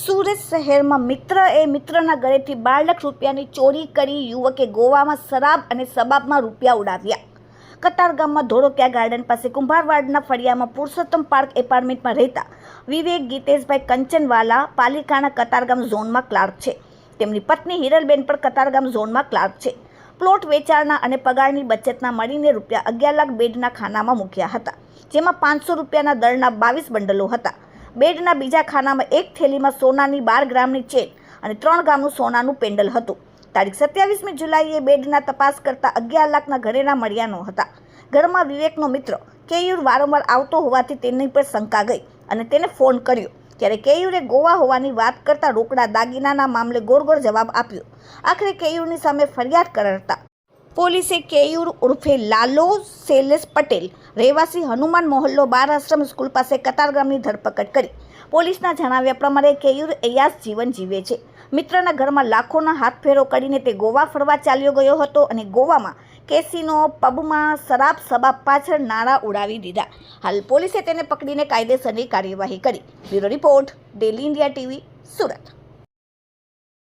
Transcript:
સુરત શહેરમાં મિત્ર એ મિત્રના ગળેથી બાર લાખ રૂપિયાની ચોરી કરી યુવકે ગોવામાં શરાબ અને સબાબમાં રૂપિયા ઉડાવ્યા. કતારગામમાં ધોળોકિયા ગાર્ડન પાસે કુંભારવાડના ફળિયામાં પુરુષોત્તમ પાર્ક એપાર્ટમેન્ટમાં રહેતા વિવેક ગીતેશભાઈ કંચનવાલા પાલિકાના કતારગામ ઝોનમાં ક્લાર્ક છે. તેમની પત્ની હિરલબેન પણ કતારગામ ઝોનમાં ક્લાર્ક છે. પ્લોટ વેચાણના અને પગારની બચતના મળીને રૂપિયા અગિયાર લાખ બેડના ખાનામાં મૂક્યા હતા, જેમાં પાંચસો રૂપિયાના દરના બાવીસ બંડલો હતા. બેડના બીજા ખાનામાં એક થેલીમાં સોનાની બાર ગ્રામની ચેન અને ત્રણ ગ્રામનું સોનાનું પેન્ડલ હતું. તારીખ સત્યાવીસમી જુલાઈએ બેડના તપાસ કરતા અગિયાર લાખના ઘરેણા મળ્યાનો હતા. ઘરમાં વિવેકનો મિત્ર કેયુર વારંવાર આવતો હોવાથી તેની પર શંકા ગઈ અને તેને ફોન કર્યો. ત્યારે કેયુરે ગોવા હોવાની વાત કરતા રોકડા દાગીનાના મામલે ગોરગોર જવાબ આપ્યો. આખરે કેયુરની સામે ફરિયાદ કરતા પોલીસે કેયુર ઉર્ફે લાલો શૈલેષ પટેલ, રહેવાસી હનુમાન મોહલ્લો બાર આશ્રમ સ્કૂલ પાસે કતારગામની ધરપકડ કરી. પોલીસના જણાવ્યા પ્રમાણે કેયુર અયાસ જીવન જીવે છે. મિત્રના ઘરમાં લાખોના હાથ ફેરો કરીને તે ગોવા ફરવા ચાલ્યો ગયો હતો અને ગોવામાં કેસીનો પબમાં શરાબ સબાબ પાછળ નાણાં ઉડાવી દીધા. હાલ પોલીસે તેને પકડીને કાયદેસરની કાર્યવાહી કરી. Bureau report, daily India TV, Surat.